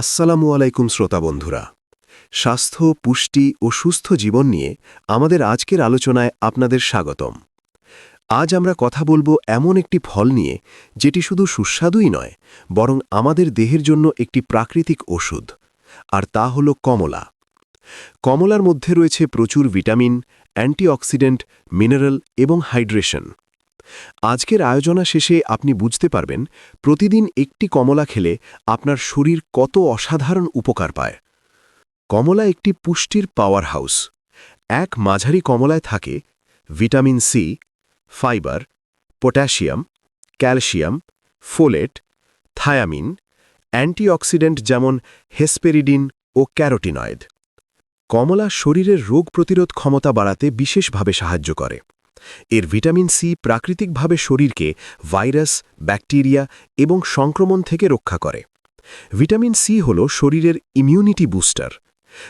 আসসালামু আলাইকুম শ্রোতা বন্ধুরা। স্বাস্থ্য, পুষ্টি ও সুস্থ জীবন নিয়ে আমাদের আজকের আলোচনায় আপনাদের স্বাগতম। আজ আমরা কথা বলব এমন একটি ফল নিয়ে, যেটি শুধু সুস্বাদুই নয়, বরং আমাদের দেহের জন্য একটি প্রাকৃতিক ওষুধ, আর তা হল কমলা। কমলার মধ্যে রয়েছে প্রচুর ভিটামিন, অ্যান্টিঅক্সিডেন্ট, মিনারেল এবং হাইড্রেশন। আজকের আয়োজনা শেষে আপনি বুঝতে পারবেন, প্রতিদিন একটি কমলা খেলে আপনার শরীর কত অসাধারণ উপকার পায়। কমলা একটি পুষ্টির পাওয়ার হাউস এক মাঝারি কমলায় থাকে vitamin C, fibre, potassium, calcium, folate, thiamine, antioxidant যেমন হেসপেরিডিন ও ক্যারোটিনয়েড। কমলা শরীরের রোগ প্রতিরোধ ক্ষমতা বাড়াতে বিশেষভাবে সাহায্য করে। এর ভিটামিন সি প্রাকৃতিকভাবে শরীরকে ভাইরাস, ব্যাকটেরিয়া এবং সংক্রমণ থেকে রক্ষা করে। ভিটামিন সি হল শরীরের ইমিউনিটি বুস্টার।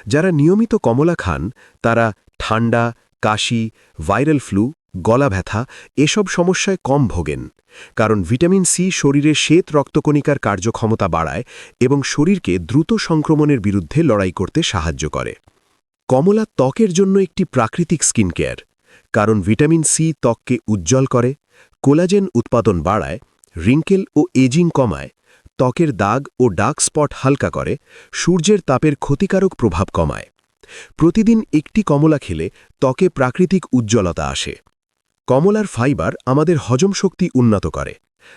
যারা নিয়মিত কমলা খান, তারা ঠান্ডা, কাশি, ভাইরাল ফ্লু, গলা ব্যথা এসব সমস্যায় কম ভোগেন, কারণ ভিটামিন সি শরীরে শ্বেত রক্তকণিকার কার্যক্ষমতা বাড়ায় এবং শরীরকে দ্রুত সংক্রমণের বিরুদ্ধে লড়াই করতে সাহায্য করে। কমলা ত্বকের জন্য একটি প্রাকৃতিক স্কিন কেয়ার কারণ ভিটামিন সি ত্বককে উজ্জ্বল করে, কোলাজেন উৎপাদন বাড়ায়, রিঙ্কেল ও এজিং কমায়, ত্বকের দাগ ও ডার্ক স্পট হালকা করে, সূর্যের তাপের ক্ষতিকারক প্রভাব কমায়। প্রতিদিন একটি কমলা খেলে ত্বকে প্রাকৃতিক উজ্জ্বলতা আসে। কমলার ফাইবার আমাদের হজম শক্তি উন্নত করে,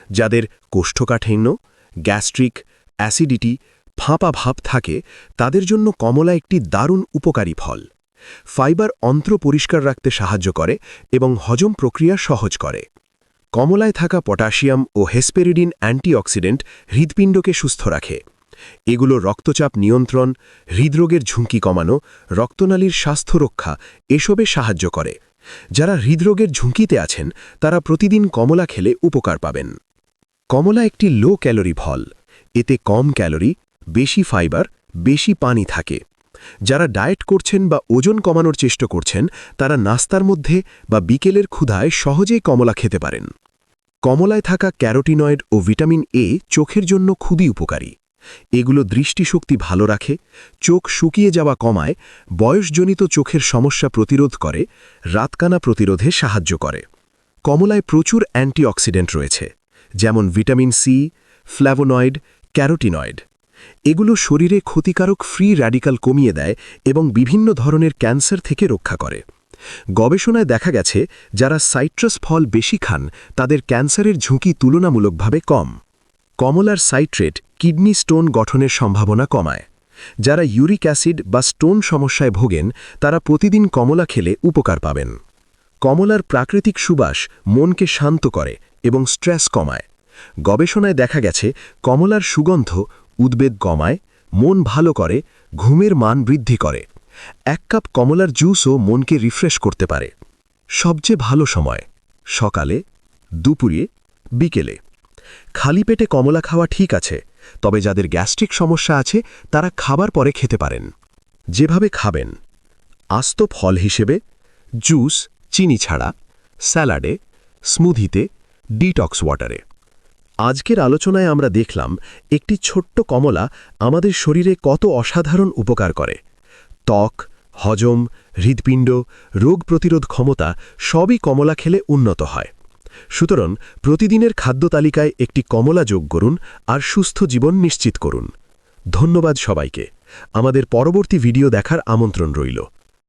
যাদের কোষ্ঠকাঠিন্য, গ্যাস্ট্রিক, অ্যাসিডিটি, ফাঁপা ভাব থাকে, তাদের জন্য কমলা একটি দারুণ উপকারী ফল। ফাইবার অন্ত্র পরিষ্কার রাখতে সাহায্য করে এবং হজম প্রক্রিয়া সহজ করে। কমলায় থাকা পটাশিয়াম ও হেসপেরিডিন অ্যান্টিঅক্সিডেন্ট হৃদপিণ্ডকে সুস্থ রাখে। এগুলো রক্তচাপ নিয়ন্ত্রণ, হৃদরোগের ঝুঁকি কমানো, রক্তনালীর স্বাস্থ্য রক্ষা এসবে সাহায্য করে। যারা হৃদরোগের ঝুঁকিতে আছেন, তারা প্রতিদিন কমলা খেলে উপকার পাবেন। কমলা একটি লো ক্যালোরি ফল। এতে কম ক্যালোরি বেশি ফাইবার বেশি পানি থাকে। যারা ডায়েট করছেন বা ওজন কমানোর চেষ্টা করছেন, তারা নাস্তার মধ্যে বা বিকেলের ক্ষুধায় সহজেই কমলা খেতে পারেন। কমলায় থাকা ক্যারোটিনয়েড ও ভিটামিন এ চোখের জন্য খুবই উপকারী। এগুলো দৃষ্টিশক্তি ভালো রাখে, চোখ শুকিয়ে যাওয়া কমায়, বয়সজনিত চোখের সমস্যা প্রতিরোধ করে, রাতকানা প্রতিরোধে সাহায্য করে। কমলায় প্রচুর অ্যান্টিঅক্সিডেন্ট রয়েছে, যেমন ভিটামিন সি, ফ্ল্যাভোনয়েড, ক্যারোটিনয়েড। এগুলো শরীরে ক্ষতিকারক ফ্রি র্যাডিক্যাল কমিয়ে দেয় এবং বিভিন্ন ধরনের ক্যান্সার থেকে রক্ষা করে। গবেষণায় দেখা গেছে, যারা সাইট্রাস ফল বেশি খান, তাদের ক্যান্সারের ঝুঁকি তুলনামূলকভাবে কম। কমলার সাইট্রেট কিডনি স্টোন গঠনের সম্ভাবনা কমায়। যারা ইউরিক অ্যাসিড বা স্টোন সমস্যায় ভোগেন, তারা প্রতিদিন কমলা খেলে উপকার পাবেন। কমলার প্রাকৃতিক সুবাস মনকে শান্ত করে এবং স্ট্রেস কমায়। গবেষণায় দেখা গেছে, কমলার সুগন্ধ উদ্বেগ কমায়, মন ভালো করে, ঘুমের মান বৃদ্ধি করে। এক কাপ কমলার জুসও মনকে রিফ্রেশ করতে পারে। সবচেয়ে ভালো সময়, সকালে, দুপুরে, বিকেলে। খালি পেটে কমলা খাওয়া ঠিক আছে, তবে যাদের গ্যাস্ট্রিক সমস্যা আছে, তারা খাবার পরে খেতে পারেন। যেভাবে খাবেন, আস্ত ফল হিসেবে, জুস, চিনি ছাড়া, স্যালাডে স্মুদিতে ডিটক্স ওয়াটারে। আজকের আলোচনায় আমরা দেখলাম, একটি ছোট্ট কমলা আমাদের শরীরে কত অসাধারণ উপকার করে। ত্বক, হজম হৃদপিণ্ড রোগ প্রতিরোধ ক্ষমতা সবই কমলা খেলে উন্নত হয়। সুতরাং প্রতিদিনের খাদ্য তালিকায় একটি কমলা যোগ করুন আর সুস্থ জীবন নিশ্চিত করুন। ধন্যবাদ সবাইকে। আমাদের পরবর্তী ভিডিও দেখার আমন্ত্রণ রইল।